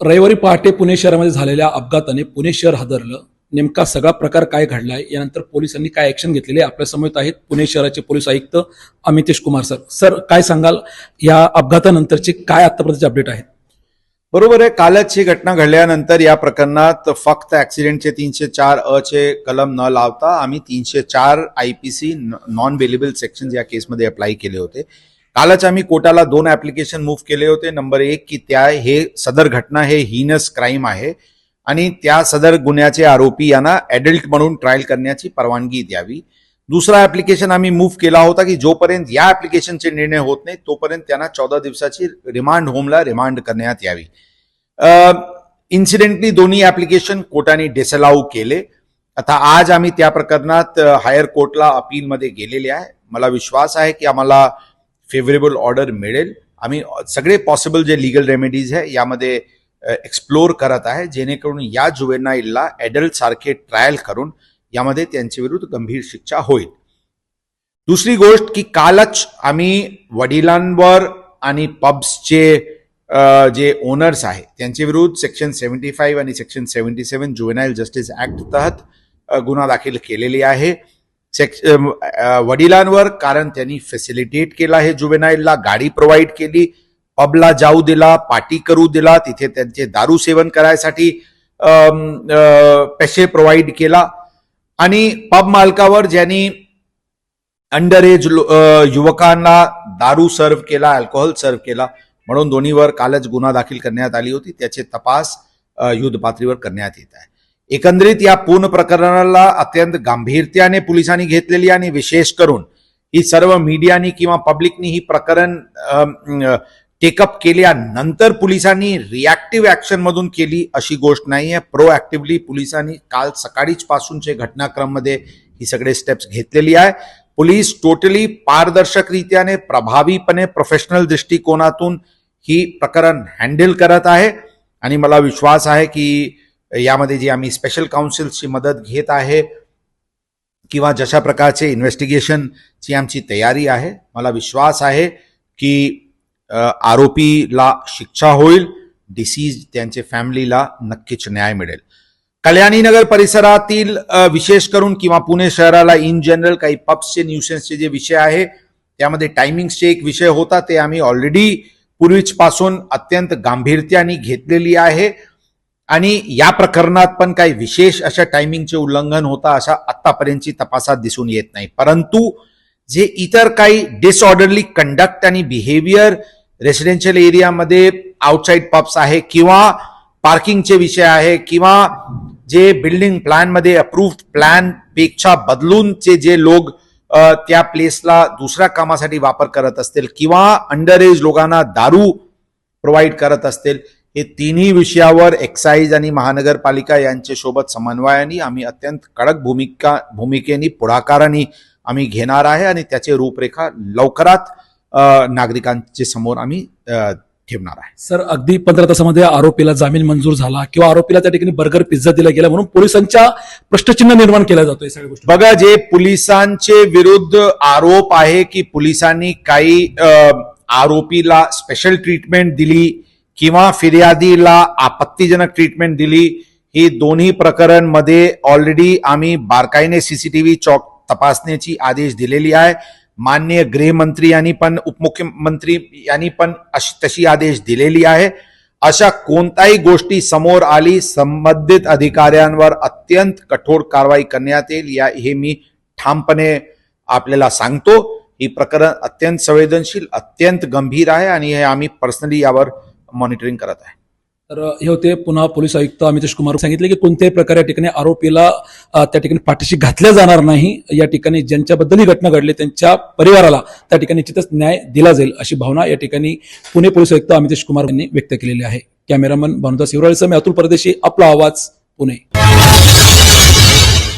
रविवारी पहाटे पुणे शहरामध्ये झालेल्या अपघाताने पुणे शहर हादरलं. नेमका सगळा प्रकार काय घडलाय? यानंतर पोलिसांनी काय ऍक्शन घेतलेले आहे? आपल्यासमोर आहेत पुणे शहराचे पोलीस आयुक्त अमितेश कुमार सर. सर काय सांगाल? या अपघातानंतरचे काय आतापर्यंतचे अपडेट आहेत? बरोबर आहे. कालच ही घटना घडल्यानंतर या प्रकरणात फक्त ऍक्सिडेंटचे तीनशे चार अ चे कलम न लावता आम्ही तीनशे चार I P C non bailable section या केसमध्ये अप्लाय केले होते. कालच आम्ही कोर्टाला दोन ऍप्लिकेशन मूव्ह केले होते. नंबर एक की त्या हे सदर घटना हे हिनस क्राईम आहे. आणि त्या सदर गुन्ह्याचे आरोपी यांना ऍडल्ट म्हणून ट्रायल करण्याची परवानगी द्यावी. दुसरा ऍप्लिकेशन आम्ही मूव्ह केला होता की जोपर्यंत या ऍप्लिकेशनचे निर्णय होत नाही तोपर्यंत त्यांना चौदा दिवसाची रिमांड होमला रिमांड करण्यात यावी. इन्सिडेंटली दोन्ही ऍप्लिकेशन कोर्टाने डिसअलाऊ केले. आता आज आम्ही त्या प्रकरणात हायर कोर्टला अपीलमध्ये गेलेले आहे. मला विश्वास आहे की आम्हाला फेवरेबल ऑर्डर मिळेल. आम्ही सगळे पॉसिबल जे लिगल रेमेडीज आहे यामध्ये एक्सप्लोर करत आहे जेणेकरून या जुवेनाईलला ॲडल्ट सारखे ट्रायल करून यामध्ये त्यांच्या विरुद्ध गंभीर शिक्षा होईल. दुसरी गोष्ट की कालच आम्ही वडिलांवर आणि पब्सचे जे ओनर्स आहे त्यांच्याविरुद्ध सेक्शन सेव्हन्टी फाईव्ह आणि section seventy seven juvenile justice act तहत गुन्हा दाखल केलेली आहे. सेक्श um, uh, वडिलांवर कारण त्यांनी फॅसिलिटेट केला हे जुवेनाईलला गाडी प्रोव्हाइड केली पबला जाऊ दिला पार्टी करू दिला तिथे त्यांचे दारू सेवन करायसाठी um, uh, पैसे प्रोव्हाइड केला. आणि पब मालकावर ज्यांनी अंडर एज uh, युवकांना दारू सर्व केला अल्कोहोल सर्व केला म्हणून दोन्हीवर कालच गुन्हा दाखल करण्यात आली होती. त्याचे तपास युद्ध पातळीवर करण्यात येत आहे. एकंदरीत या पूर्ण प्रकरणाला अत्यंत गांभीर्याने पोलिसांनी घेतलेली आणि विशेष करून ही सर्व मीडियानी किंवा पब्लिकनी ही प्रकरण टेकअप केल्यानंतर पोलिसांनी रिॲक्टिव्ह ऍक्शन मधून केली अशी गोष्ट नाही आहे प्रोॲक्टिव्हली पोलिसांनी काल सकाळीच पासूनचे घटनाक्रममध्ये ही सगळे स्टेप्स घेतलेली आहे. पोलीस टोटली पारदर्शकरित्याने प्रभावीपणे प्रोफेशनल दृष्टिकोनातून ही प्रकरण हँडल करत आहे. आणि मला विश्वास आहे की यामध्ये जी आम्ही स्पेशल काउन्सिल्सची मदत घेत आहे किंवा जशा प्रकारचे इन्व्हेस्टिगेशनची आमची तयारी आहे मला विश्वास आहे की आरोपीला शिक्षा होईल डिसीज त्यांचे फॅमिलीला नक्कीच न्याय मिळेल. कल्याणी नगर परिसरातील विशेष करून किंवा पुणे शहराला इन जनरल काही पब्सचे न्यूसेन्सचे जे विषय आहे त्यामध्ये टायमिंग्सचे एक विषय होता ते आम्ही ऑलरेडी पूर्वीचपासून अत्यंत गांभीर्याने घेतलेली आहे. आणि या प्रकरणात पण काही विशेष अशा टायमिंगचे उल्लंघन होता अशा आतापर्यंतची तपासात दिसून येत नाही. परंतु जे इतर काही डिसऑर्डरली कंडक्ट आणि बिहेवियर रेसिडेन्शियल एरियामध्ये आउटसाईड पब्स आहे किंवा पार्किंगचे विषय आहे किंवा जे बिल्डिंग प्लॅनमध्ये अप्रूव्ह प्लॅनपेक्षा प्लॅनपेक्षा बदलूनचे जे लोक त्या प्लेसला दुसऱ्या कामासाठी वापर करत असतील किंवा अंडर एज लोकांना दारू प्रोव्हाइड करत असतील हे तिन्ही विषयावर एक्साईज आणि महानगरपालिका यांच्या सोबत समन्वयाने आम्ही अत्यंत कडक भूमिका भूमिकेने पुढाकाराने आम्ही घेणार आहे आणि त्याचे रूपरेखा लवकरात अ, नागरिकांच्या समोर आम्ही ठेवणार आहे. सर अगदी पंधरा तासामध्ये आरोपीला जामीन मंजूर झाला किंवा आरोपीला त्या ठिकाणी बर्गर पिझ्झा दिला गेला म्हणून पोलिसांच्या प्रश्नचिन्ह निर्माण केला जातोय सगळ्या गोष्टी बघा जे पोलिसांचे विरुद्ध आरोप आहे की पोलिसांनी काही आरोपीला स्पेशल ट्रीटमेंट दिली किंवा फिर्यादीला आपत्तीजनक ट्रीटमेंट दिली ही दोन्ही प्रकरणमध्ये ऑलरेडी आम्ही बारकाईने सीसीटीव्ही चौक तपासण्याची आदेश दिलेली आहे. मान्य गृहमंत्री यांनी पण उपमुख्यमंत्री यांनी पण अशी तशी आदेश दिलेली आहे. अशा कोणत्याही गोष्टी समोर आली संबंधित अधिकाऱ्यांवर अत्यंत कठोर कारवाई करण्यात येईल या हे मी ठामपणे आपल्याला सांगतो. ही प्रकरण अत्यंत संवेदनशील अत्यंत गंभीर आहे आणि हे आम्ही पर्सनली यावर मॉनिटरिंग करत आहे. तर हे होते पुन्हा पोलीस आयुक्त अमितेश कुमार. सांगितले की कोणत्याही प्रकारे या ठिकाणी आरोपीला त्या ठिकाणी पाठीशी घातल्या जाणार नाही. या ठिकाणी ज्यांच्याबद्दल ही घटना घडली त्यांच्या परिवाराला त्या ठिकाणी निश्चितच न्याय दिला जाईल अशी भावना या ठिकाणी पुणे पोलीस आयुक्त अमितेश कुमार यांनी व्यक्त केलेली आहे. कॅमेरामन भानुदास हिवराळीसह मी अतुल परदेशी आपला आवाज पुणे.